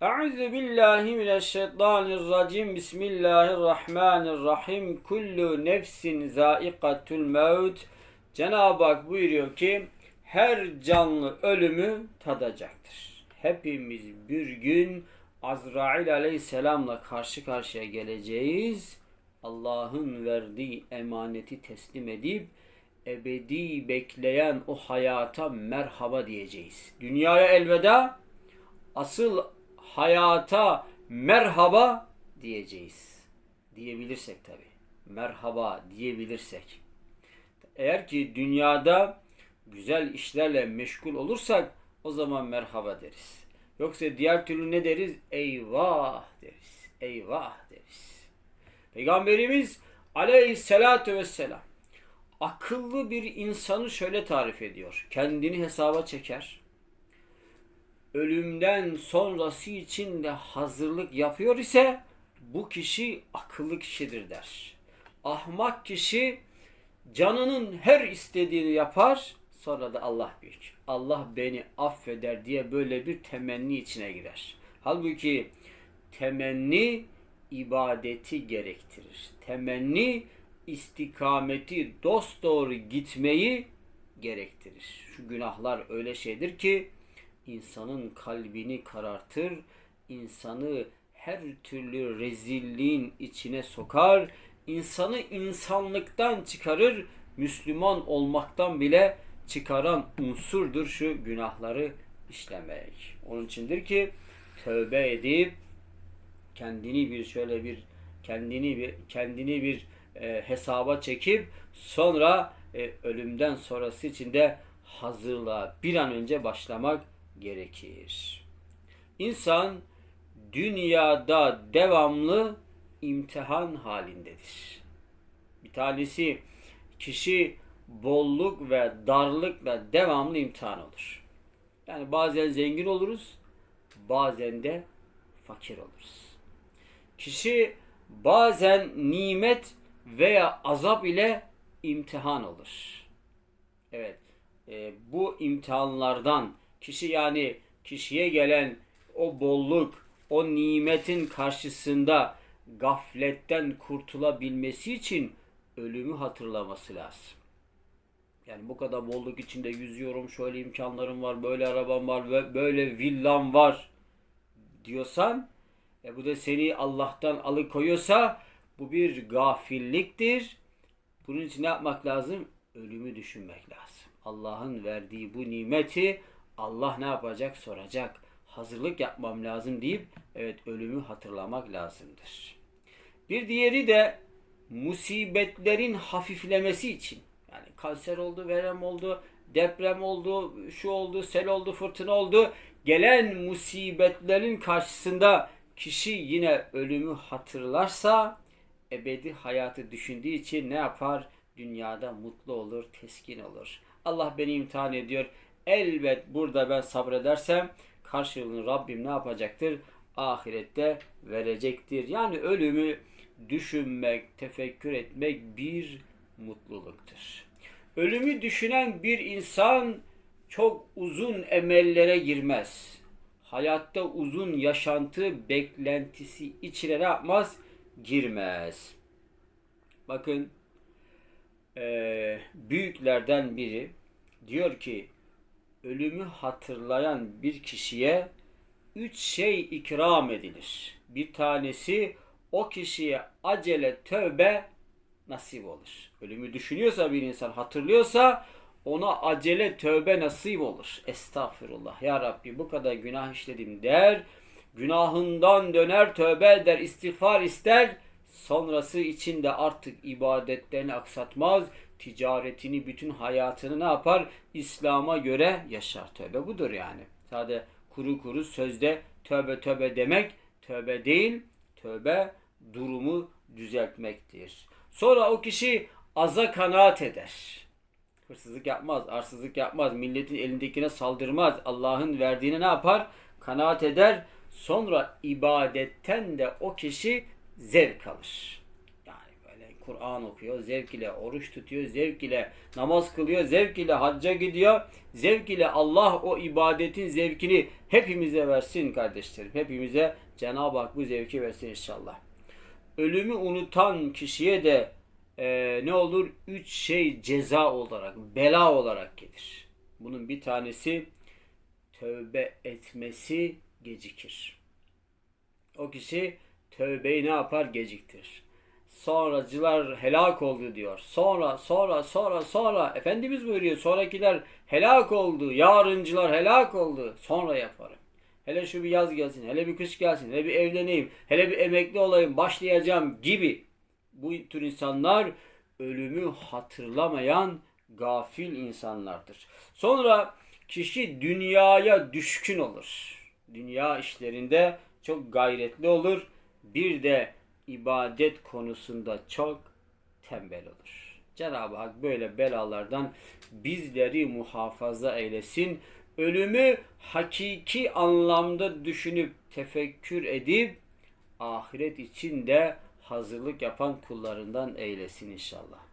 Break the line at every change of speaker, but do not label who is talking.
Euzu billahi mineşşeytanirracim. Bismillahirrahmanirrahim. Kullu nefsin zaikatul mevt. Cenab-ı Hak buyuruyor ki her canlı ölümü tadacaktır. Hepimiz bir gün Azrail aleyhisselamla karşı karşıya geleceğiz. Allah'ın verdiği emaneti teslim edip ebedi bekleyen o hayata merhaba diyeceğiz. Dünyaya elveda, asıl hayata merhaba diyeceğiz. Diyebilirsek tabi. Merhaba diyebilirsek. Eğer ki dünyada güzel işlerle meşgul olursak o zaman merhaba deriz. Yoksa diğer türlü ne deriz? Eyvah deriz. Eyvah deriz. Peygamberimiz aleyhissalatu vesselam akıllı bir insanı şöyle tarif ediyor. Kendini hesaba çeker. Ölümden sonrası için de hazırlık yapıyor ise bu kişi akıllı kişidir der. Ahmak kişi canının her istediğini yapar sonra da Allah büyük. Allah beni affeder diye böyle bir temenni içine girer. Halbuki temenni ibadeti gerektirir. Temenni istikameti dost doğru gitmeyi gerektirir. Şu günahlar öyle şeydir ki insanın kalbini karartır, insanı her türlü rezilliğin içine sokar, insanı insanlıktan çıkarır, Müslüman olmaktan bile çıkaran unsurdur şu günahları işlemek. Onun içindir ki tövbe edip kendini bir şöyle bir kendini bir kendini bir e, hesaba çekip sonra e, ölümden sonrası için de hazırlığa bir an önce başlamak gerekir. İnsan dünyada devamlı imtihan halindedir. Bir tanesi kişi bolluk ve darlıkla devamlı imtihan olur. Yani bazen zengin oluruz, bazen de fakir oluruz. Kişi bazen nimet veya azap ile imtihan olur. Evet, e, bu imtihanlardan kişi yani kişiye gelen o bolluk, o nimetin karşısında gafletten kurtulabilmesi için ölümü hatırlaması lazım. Yani bu kadar bolluk içinde yüzüyorum, şöyle imkanlarım var, böyle arabam var, ve böyle villam var diyorsan, e bu da seni Allah'tan alıkoyuyorsa bu bir gafilliktir. Bunun için ne yapmak lazım? Ölümü düşünmek lazım. Allah'ın verdiği bu nimeti Allah ne yapacak soracak. Hazırlık yapmam lazım deyip evet ölümü hatırlamak lazımdır. Bir diğeri de musibetlerin hafiflemesi için. Yani kanser oldu, verem oldu, deprem oldu, şu oldu, sel oldu, fırtına oldu. Gelen musibetlerin karşısında kişi yine ölümü hatırlarsa ebedi hayatı düşündüğü için ne yapar? Dünyada mutlu olur, teskin olur. Allah beni imtihan ediyor. Elbet burada ben sabredersem karşılığını Rabbim ne yapacaktır? Ahirette verecektir. Yani ölümü düşünmek, tefekkür etmek bir mutluluktur. Ölümü düşünen bir insan çok uzun emellere girmez. Hayatta uzun yaşantı beklentisi içine ne yapmaz? Girmez. Bakın büyüklerden biri diyor ki ölümü hatırlayan bir kişiye üç şey ikram edilir. Bir tanesi o kişiye acele tövbe nasip olur. Ölümü düşünüyorsa bir insan hatırlıyorsa ona acele tövbe nasip olur. Estağfurullah. Ya Rabbi bu kadar günah işledim der. Günahından döner tövbe eder, istiğfar ister. Sonrası için de artık ibadetlerini aksatmaz. Ticaretini, bütün hayatını ne yapar? İslam'a göre yaşar. Tövbe budur yani. Sadece kuru kuru sözde tövbe tövbe demek tövbe değil. Tövbe durumu düzeltmektir. Sonra o kişi aza kanaat eder. Hırsızlık yapmaz, arsızlık yapmaz, milletin elindekine saldırmaz. Allah'ın verdiğine ne yapar? Kanaat eder. Sonra ibadetten de o kişi zevk alır. Kur'an okuyor, zevk ile oruç tutuyor, zevk ile namaz kılıyor, zevk ile hacca gidiyor, zevk ile Allah o ibadetin zevkini hepimize versin kardeşlerim. Hepimize Cenab-ı Hak bu zevki versin inşallah. Ölümü unutan kişiye de e, ne olur? Üç şey ceza olarak, bela olarak gelir. Bunun bir tanesi tövbe etmesi gecikir. O kişi tövbeyi ne yapar? Geciktirir. Sonracılar helak oldu diyor. Sonra, sonra, sonra, sonra. Efendimiz buyuruyor. Sonrakiler helak oldu. Yarıncılar helak oldu. Sonra yaparım. Hele şu bir yaz gelsin, hele bir kış gelsin, hele bir evleneyim, hele bir emekli olayım, başlayacağım gibi. Bu tür insanlar ölümü hatırlamayan gafil insanlardır. Sonra kişi dünyaya düşkün olur. Dünya işlerinde çok gayretli olur. Bir de ibadet konusunda çok tembel olur. Cenab-ı Hak böyle belalardan bizleri muhafaza eylesin. Ölümü hakiki anlamda düşünüp tefekkür edip ahiret için de hazırlık yapan kullarından eylesin inşallah.